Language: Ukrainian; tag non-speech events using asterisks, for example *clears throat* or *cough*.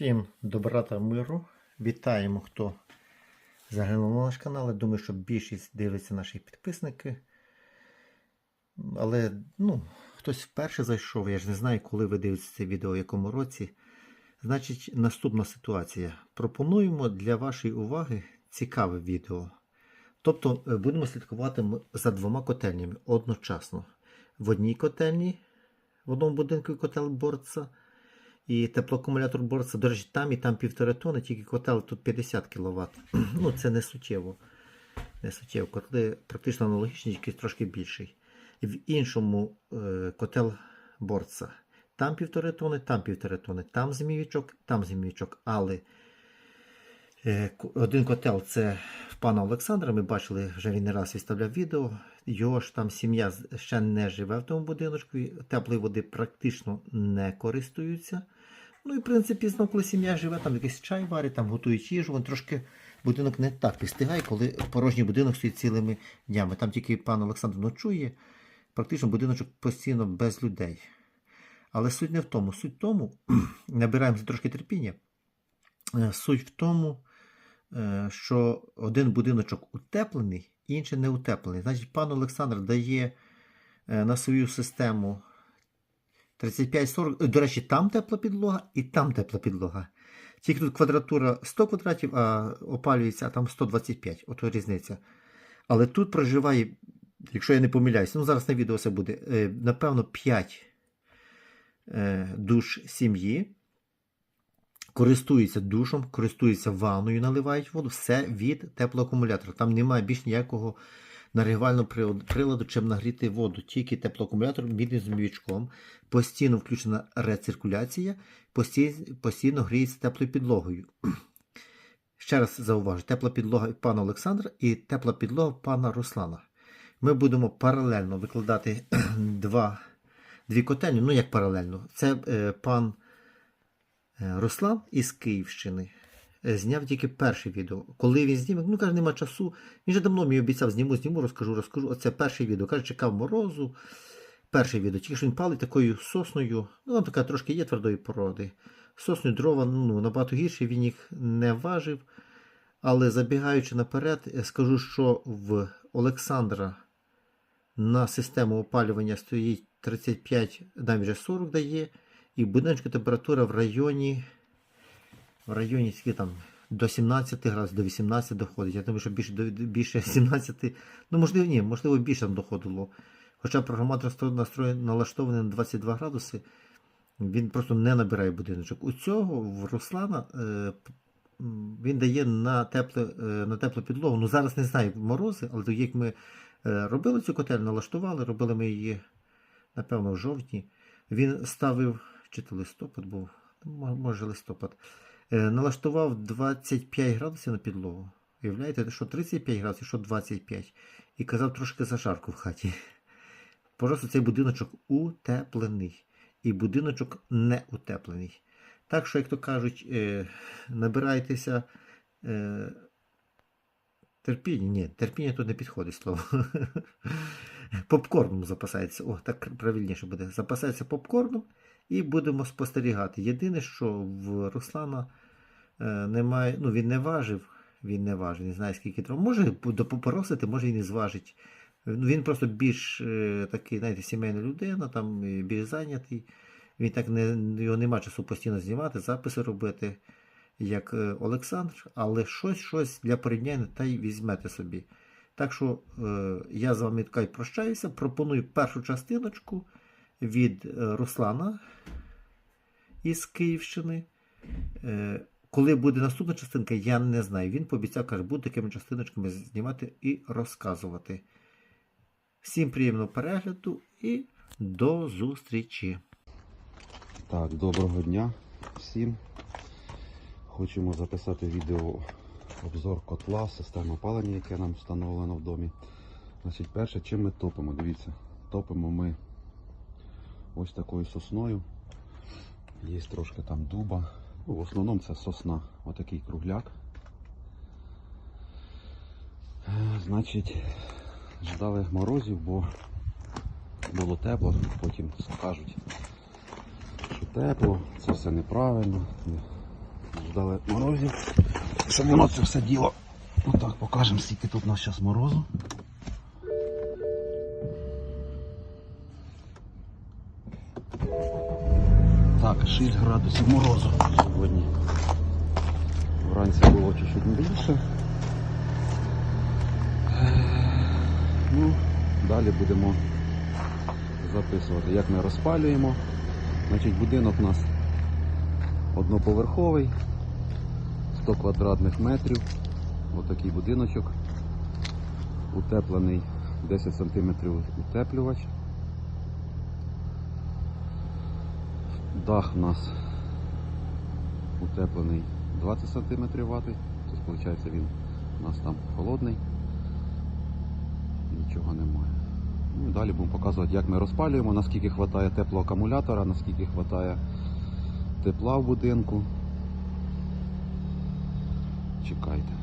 Всім добра та миру. Вітаємо, хто заглянув на наш канал. Я думаю, що більшість дивляться наші підписники. Але ну, хтось вперше зайшов, я ж не знаю, коли ви дивитеся це відео, в якому році. Значить, наступна ситуація. Пропонуємо для вашої уваги цікаве відео. Тобто е, будемо слідкувати за двома котельнями одночасно. В одній котельні, в одному будинку котел борца, і теплоакумулятор борца. До речі, там і там півтори тони, тільки котел тут 50 кВт. *clears throat* Ну, це не суттєво. Не суттєво. Котли практично аналогічні, тільки трошки більший. В іншому е, котел борца. Там півтори тони, там півтори тони, там змійчок, там змійчок. Але е, один котел це в пана Олександра. Ми бачили, вже він не раз виставляв відео. Його ж там сім'я ще не живе в тому будиночку. Теплої води практично не користуються. Ну і в принципі, знову, коли сім'я живе, там якийсь чай варить, там готують їжу, він трошки будинок не так підстигає, коли порожній будинок стоїть цілими днями. Там тільки пан Олександр ночує, практично будиночок постійно без людей. Але суть не в тому. Суть в тому, *clears throat* набираємося трошки терпіння. Е, Суть в тому, е, що один будиночок утеплений, інший не утеплений. Значить, пан Олександр дає е, на свою систему 35-40. Е, До речі, там тепла підлога і там тепла підлога. Тільки тут квадратура 100 квадратів, а опалюється, а там 125. Ото різниця. Але тут проживає, якщо я не помиляюсь, ну зараз на відео це буде, е, напевно, 5 е, душ сім'ї. Користуються душом, користуються ванною, наливають воду, все від теплоакумулятора. Там немає більш ніякого нагрівального приладу, чим нагріти воду. Тільки теплоакумулятор мідним змійчком. Постійно включена рециркуляція, постійно, постійно гріється теплою підлогою. *clears throat* Ще раз зауважу, тепла підлога пана Олександра і тепла підлога пана Руслана. Ми будемо паралельно викладати *clears throat* два, дві котельні. Ну, як паралельно. Це е, пан е, Руслан із Київщини. Е, Зняв тільки перше відео. Коли він зніме, ну каже, нема часу. Він же давно мені обіцяв, зніму, зніму, розкажу, розкажу. Оце перше відео. Каже, чекав морозу. Перше відео. Тільки що він палить такою сосною. Ну, там така трошки є твердої породи. Сосною дрова ну, набагато гірше, він їх не важив. Але забігаючи наперед, е, скажу, що в Олександра на систему опалювання стоїть 35, навіть вже 40 дає. І в будиночку температура в районі, в районі скільки там, до 17 градусів, до 18 доходить. Я думаю, що більше, більше *laughs* 17, ну можливо, ні, можливо, більше там доходило. Хоча програматор настроєн- налаштований на 22 градуси, він просто не набирає будиночок. У цього в Руслана е, він дає на, тепле, е, на теплу підлогу. Ну зараз не знаю морози, але як ми е, робили цю котельну, налаштували, робили ми її, напевно, в жовтні. Він ставив, чи то листопад був, може листопад, налаштував 25 градусів на підлогу. Уявляєте, що 35 градусів, що 25. І казав трошки зажарку в хаті. Просто цей будиночок утеплений. І будиночок не утеплений. Так що, як то кажуть, е, набирайтеся е, терпіння. Ні, терпіння тут не підходить слово. Попкорном запасається. О, так правильніше буде. Запасається попкорном і будемо спостерігати. Єдине, що в Руслана е, немає, ну він не важив, він не важив, не знаю скільки треба. Може допоросити, може і не зважить. Ну, Він просто більш е, такий, знаєте, сімейна людина, там більш зайнятий. Він так не, його нема часу постійно знімати, записи робити, як е, Олександр, але щось, щось для порівняння та й візьмете собі. Так що я з вами така прощаюся. Пропоную першу частиночку від е, Руслана із Київщини. Е, коли буде наступна частинка, я не знаю. Він пообіцяв, каже, буде такими частиночками знімати і розказувати. Всім приємного перегляду і до зустрічі! Так, доброго дня всім. Хочемо записати відео обзор котла, системи опалення, яке нам встановлено в домі. Значить, перше, чим ми топимо, дивіться, топимо ми ось такою сосною. Є трошки там дуба. Ну, в основному це сосна, отакий кругляк. Е, Значить, ждали морозів, бо було тепло, потім скажуть, що тепло, це все неправильно. Ждали морозів. Щоб воно це все діло. Отак покажемо, скільки тут у нас зараз морозу. Так, 6 градусів морозу сьогодні. Вранці було чуть-чуть більше. Ну, далі будемо записувати, як ми розпалюємо. Значить, будинок у нас одноповерховий, 100 квадратних метрів. Отакий будиночок. Утеплений 10 см утеплювач. Дах у нас утеплений 20 см вати. Тобто, виходить, він у нас там холодний. Нічого немає. Ну, і далі будемо показувати, як ми розпалюємо, наскільки вистачає теплого акумулятора, наскільки вистачає тепла в будинку. Чекайте.